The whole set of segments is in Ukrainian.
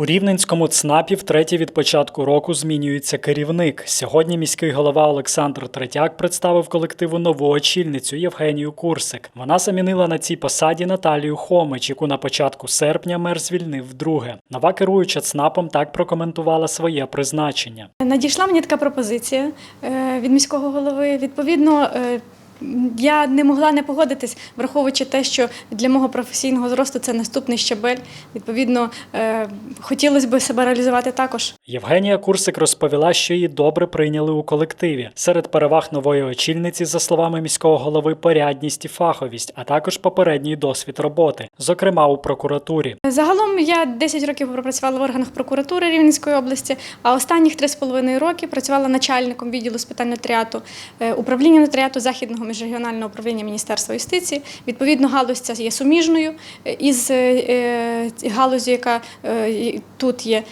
У Рівненському ЦНАПі втретє від початку року змінюється керівник. Сьогодні міський голова Олександр Третяк представив колективу нову очільницю Євгенію Курсик. Вона замінила на цій посаді Наталію Хомич, яку на початку серпня мер звільнив вдруге. Нова керуюча ЦНАПом так прокоментувала своє призначення. Надійшла мені така пропозиція е, від міського голови. Відповідно, е, я не могла не погодитись, враховуючи те, що для мого професійного зросту це наступний щабель. Відповідно, е, хотілося б себе реалізувати також. Євгенія Курсик розповіла, що її добре прийняли у колективі. Серед переваг нової очільниці, за словами міського голови, порядність і фаховість, а також попередній досвід роботи, зокрема у прокуратурі. Загалом я 10 років пропрацювала в органах прокуратури Рівненської області, а останніх 3,5 роки працювала начальником відділу з питань нотаріату е, управління нотаріату Західного міжрегіонального управління Міністерства юстиції. Відповідно, галузь ця є суміжною е, із е, е, галузю, яка тут є.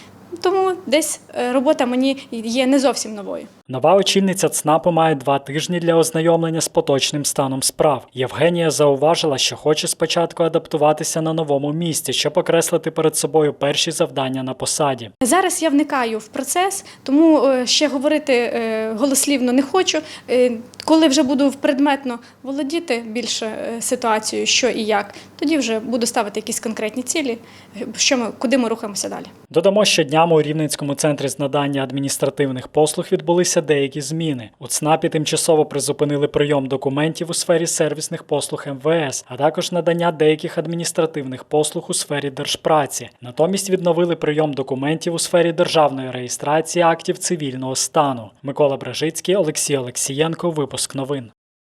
Тому десь робота мені є не зовсім новою. Нова очільниця ЦНАПу має два тижні для ознайомлення з поточним станом справ. Євгенія зауважила, що хоче спочатку адаптуватися на новому місці, щоб окреслити перед собою перші завдання на посаді. Зараз я вникаю в процес, тому е, ще говорити е, голослівно не хочу. Е, Коли вже буду предметно володіти більше ситуацією, що і як, тоді вже буду ставити якісь конкретні цілі, що ми, куди ми рухаємося далі. Додамо, що днями у Рівненському центрі з надання адміністративних послуг відбулися деякі зміни. У ЦНАПі тимчасово призупинили прийом документів у сфері сервісних послуг МВС, а також надання деяких адміністративних послуг у сфері держпраці. Натомість відновили прийом документів у сфері державної реєстрації актів цивільного стану. Микола Бражицький, Олексій Олексієнко. Випуск новин.